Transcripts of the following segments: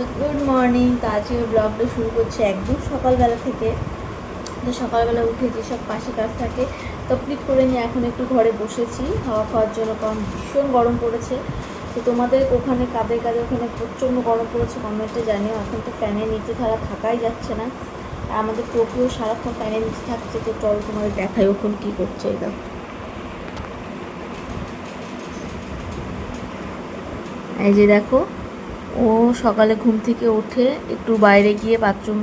তো good morning, তো আজকে ব্লগটা শুরু করছে একদম সকালবেলা থেকে। তো সকালবেলা উঠে যেসব পাশে কাজ থাকে কমপ্লিট করে নিয়ে এখন একটু ঘরে বসেছি। হাওয়া খাওয়ার জন্য কারণ ভীষণ গরম পড়েছে। তো তোমাদের ওখানে কাদের কাদের ওখানে প্রচণ্ড গরম পড়েছে কমেন্টে জানিও। এখন তো ফ্যানের নিচে ছাড়া থাকাই যাচ্ছে না। আমাদের টোকিও সারাক্ষণ ফ্যানের নিচে থাকছে, তো চল তোমাদের দেখাই ওখানে কী করছে দেখো এই যে দেখো ও সকালে ঘুম থেকে উঠে একটু বাইরে গিয়ে বাথরুম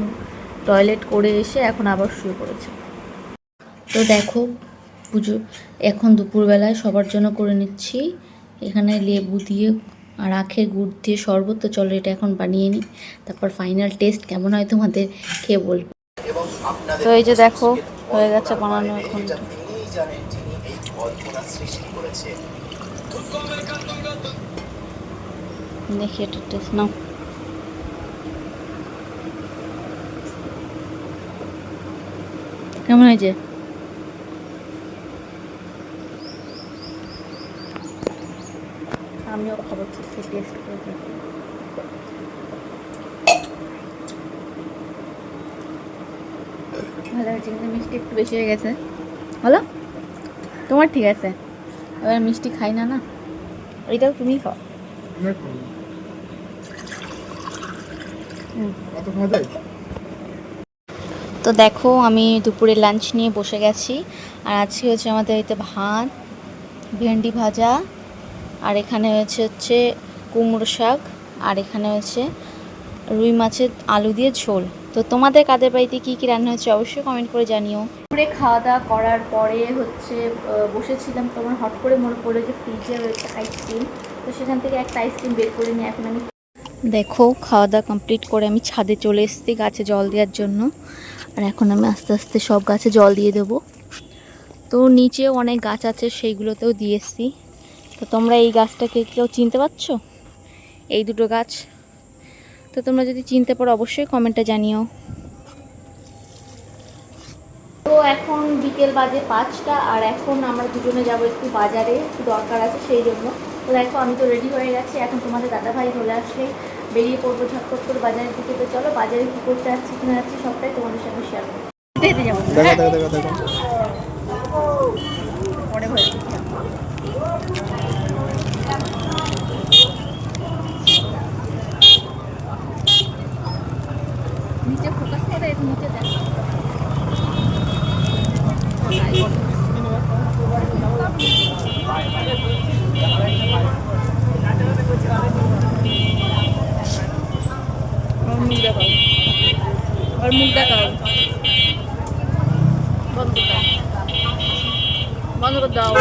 টয়লেট করে এসে এখন আবার শুয়ে পড়েছে। তো দেখো পুজো এখন দুপুরবেলায় সবার জন্য করে নিচ্ছি। এখানে লেবু দিয়ে আর আখের গুড় দিয়ে শরবত। তো চলো এটা এখন বানিয়ে নিই। তারপর ফাইনাল টেস্ট কেমন হয় তোমাদের খেয়ে বলব তো এই যে দেখো হয়ে গেছে বানানো এখন। জানেন যিনি এই কল্পনা সৃষ্টি করেছে। দেখি এটা টেস্ট নাও। কেমন হয়েছে? আমিও খাব টেস্ট করে দেখি। ভালো হয়েছে কিন্তু মিষ্টি একটু বেশি হয়ে গেছে। বলো? তোমার ঠিক আছে। এবার মিষ্টি খাই না না? ওইটাও তুমি খাও। যায় তো দেখো আমি দুপুরে লাঞ্চ নিয়ে বসে গেছি। আর আজকে হচ্ছে আমাদের এতে ভাত ভেন্ডি ভাজা আর এখানে হচ্ছে হচ্ছে কুমড়ো শাক আর এখানে হচ্ছে রুই মাছের আলু দিয়ে ঝোল। তো তোমাদের কাদের বাড়িতে কী কী রান্না হচ্ছে অবশ্যই কমেন্ট করে জানিও। দুপুরে খাওয়া দাওয়া করার পরে হচ্ছে বসেছিলাম তোমার হট করে মনে পড়ল যে ফ্রিজে রয়েছে আইসক্রিম তো সেখান থেকে একটা আইসক্রিম বের করে নিয়ে এখন আমি দেখো খাওয়া দাওয়া কমপ্লিট করে আমি ছাদে চলে এসেছি গাছে জল দেওয়ার জন্য। আর এখন আমি আস্তে আস্তে সব গাছে জল দিয়ে দেবো। তো নিচেও অনেক গাছ আছে, সেইগুলোতেও দিয়ে এসেছি। তো তোমরা এই গাছটাকে কেউ চিনতে পারছ? এই দুটো গাছ। তো তোমরা যদি চিনতে পারো, অবশ্যই কমেন্টে জানিও। তো এখন বিকেল বাজে পাঁচটা, আর এখন আমরা দুজনে যাব একটু বাজারে দরকার আছে সেই জন্য। তো দেখো আমি তো রেডি হয়ে গেছি এখন তোমাদের দাদাভাই চলে আসলে বেরিয়ে পড়ব ঝটপট করে বাজারের দিকে। তো চলো বাজারে কী করতে যাচ্ছি কিনা যাচ্ছি সবটাই তোমাদের সঙ্গে শেয়ার করব। নিচে ফোকাস করে নিচে দেখ মুখ দেখাও ওর মুখ দেখাও। বন্ধ করে দাও।